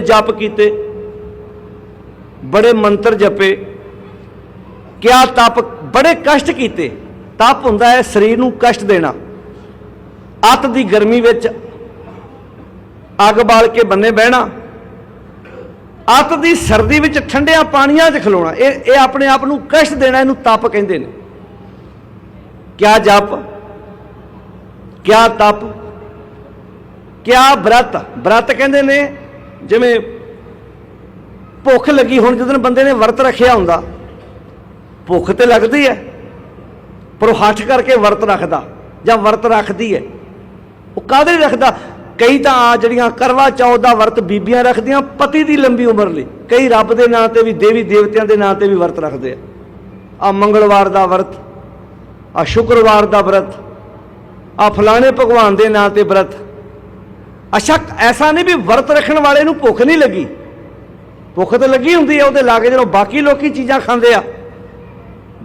ਜਪ ਕੀਤੇ, ਬੜੇ ਮੰਤਰ ਜਪੇ। ਕਿਆ ਤਪ ਬੜੇ ਕਸ਼ਟ ਕੀਤੇ। ਤਪ ਹੁੰਦਾ ਹੈ ਸਰੀਰ ਨੂੰ ਕਸ਼ਟ ਦੇਣਾ। ਅੱਤ ਦੀ ਗਰਮੀ ਵਿੱਚ ਅੱਗ ਬਾਲ ਕੇ ਬੰਨੇ ਬਹਿਣਾ। ਅੱਤ ਦੀ ਸਰਦੀ ਵਿੱਚ ਠੰਡਿਆਂ ਪਾਣੀਆਂ 'ਚ ਖਲੋਣਾ। ਇਹ ਇਹ ਆਪਣੇ ਆਪ ਨੂੰ ਕਸ਼ਟ ਦੇਣਾ, ਇਹਨੂੰ ਤਪ ਕਹਿੰਦੇ ਨੇ। ਕਿਆ ਜਪ? ਕਿਆ ਤਪ? ਕਿਆ ਬ੍ਰਤ? ਬ੍ਰਤ ਕਹਿੰਦੇ ਨੇ ਜਿਵੇਂ ਭੁੱਖ ਲੱਗੀ ਹੁਣ ਜਦੋਂ ਬੰਦੇ ਨੇ ਵਰਤ ਰੱਖਿਆ ਹੁੰਦਾ, ਭੁੱਖ ਤੇ ਲੱਗਦੀ ਹੈ, ਪਰ ਉਹ ਹੱਠ ਕਰਕੇ ਵਰਤ ਰੱਖਦਾ ਜਾਂ ਵਰਤ ਰੱਖਦੀ ਹੈ। ਉਹ ਕਾਹਦੇ ਲਈ ਰੱਖਦਾ? ਕਈ ਤਾਂ ਆ ਜਿਹੜੀਆਂ ਕਰਵਾ ਚੌਥ ਦਾ ਵਰਤ ਬੀਬੀਆਂ ਰੱਖਦੀਆਂ ਪਤੀ ਦੀ ਲੰਬੀ ਉਮਰ ਲਈ। ਕਈ ਰੱਬ ਦੇ ਨਾਂ ਤੇ ਵੀ, ਦੇਵੀ ਦੇਵਤਿਆਂ ਦੇ ਨਾਂ ਤੇ ਵੀ ਵਰਤ ਰੱਖਦੇ ਆ। ਆ ਮੰਗਲਵਾਰ ਦਾ ਵਰਤ, ਆ ਸ਼ੁੱਕਰਵਾਰ ਦਾ ਵਰਤ, ਆ ਫਲਾਣੇ ਭਗਵਾਨ ਦੇ ਨਾਂ ਤੇ ਵਰਤ। ਅੱਛਾ, ਐਸਾ ਨਹੀਂ ਵੀ ਵਰਤ ਰੱਖਣ ਵਾਲੇ ਨੂੰ ਭੁੱਖ ਨਹੀਂ ਲੱਗੀ। ਭੁੱਖ ਤਾਂ ਲੱਗੀ ਹੁੰਦੀ ਹੈ ਉਹਦੇ ਲਾਗੇ ਜਦੋਂ ਬਾਕੀ ਲੋਕੀ ਚੀਜ਼ਾਂ ਖਾਂਦੇ ਆ,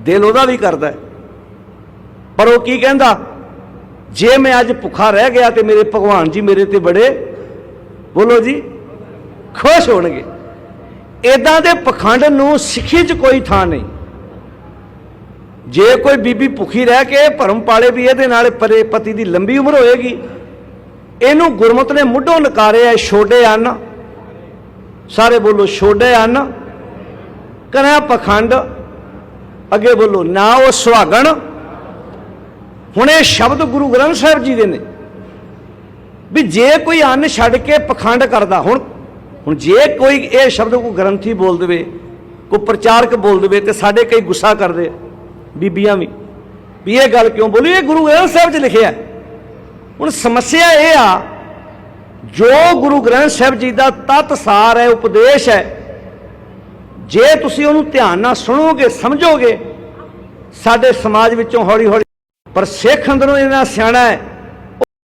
ਦਿਲ ਉਹਦਾ ਵੀ ਕਰਦਾ। ਪਰ ਉਹ ਕੀ ਕਹਿੰਦਾ, ਜੇ ਮੈਂ ਅੱਜ ਭੁੱਖਾ ਰਹਿ ਗਿਆ ਤੇ ਮੇਰੇ ਭਗਵਾਨ ਜੀ ਮੇਰੇ ਤੇ ਬੜੇ ਬੋਲੋ ਜੀ, ਖੁਸ਼ ਹੋਣਗੇ। ਇਦਾਂ ਦੇ ਪਖੰਡ ਨੂੰ ਸਿੱਖੀ 'ਚ ਕੋਈ ਥਾਂ ਨਹੀਂ। ਜੇ ਕੋਈ ਬੀਬੀ ਭੁੱਖੀ ਰਹਿ ਕੇ ਭਰਮ ਪਾਲੇ ਵੀ ਇਹਦੇ ਨਾਲ ਪਰੇ ਪਤੀ ਦੀ ਲੰਬੀ ਉਮਰ ਹੋਏਗੀ ਇਹਨੂੰ ਗੁਰਮਤ ਨੇ ਮੁੱਢੋਂ ਨਕਾਰਿਆ ਹੈ, ਛੋਡੇ ਅੰਨ। ਸਾਰੇ ਬੋਲੋ ਛੋਡੇ ਅੰਨ। ਕਰਿਆ ਪਖੰਡ। ਅੱਗੇ ਬੋਲੋ ਨਾ ਉਹ ਸੁਹਾਗਣ। ਹੁਣ ਇਹ ਸ਼ਬਦ ਗੁਰੂ ਗ੍ਰੰਥ ਸਾਹਿਬ ਜੀ ਦੇ ਨੇ। ਵੀ ਜੇ ਕੋਈ ਅੰਨ ਛੱਡ ਕੇ ਪਖੰਡ ਕਰਦਾ ਹੁਣ ਹੁਣ ਜੇ ਕੋਈ ਇਹ ਸ਼ਬਦ ਕੋ ਗ੍ਰੰਥੀ ਬੋਲ ਦੇਵੇ ਕੋ ਪ੍ਰਚਾਰਕ ਬੋਲ ਦੇਵੇ ਤੇ ਸਾਡੇ ਕਈ ਗੁੱਸਾ ਕਰਦੇ ਬੀਬੀਆਂ ਵੀ। ਵੀ ਇਹ ਗੱਲ ਕਿਉਂ ਬੋਲੀ? ਇਹ ਗੁਰੂ ਗ੍ਰੰਥ ਸਾਹਿਬ 'ਚ ਲਿਖਿਆ ਹੈ। ਹੁਣ ਸਮੱਸਿਆ ਇਹ ਆ, ਜੋ ਗੁਰੂ ਗ੍ਰੰਥ ਸਾਹਿਬ ਜੀ ਦਾ ਤਤ ਸਾਰ ਹੈ, ਉਪਦੇਸ਼ ਹੈ, ਜੇ ਤੁਸੀਂ ਉਹਨੂੰ ਧਿਆਨ ਨਾਲ ਸੁਣੋਗੇ, ਸਮਝੋਗੇ, ਸਾਡੇ ਸਮਾਜ ਵਿੱਚੋਂ ਹੌਲੀ ਹੌਲੀ ਪਰ ਸਿੱਖ ਅੰਦਰੋਂ ਇਹਨਾਂ ਸਿਆਣਾ ਹੈ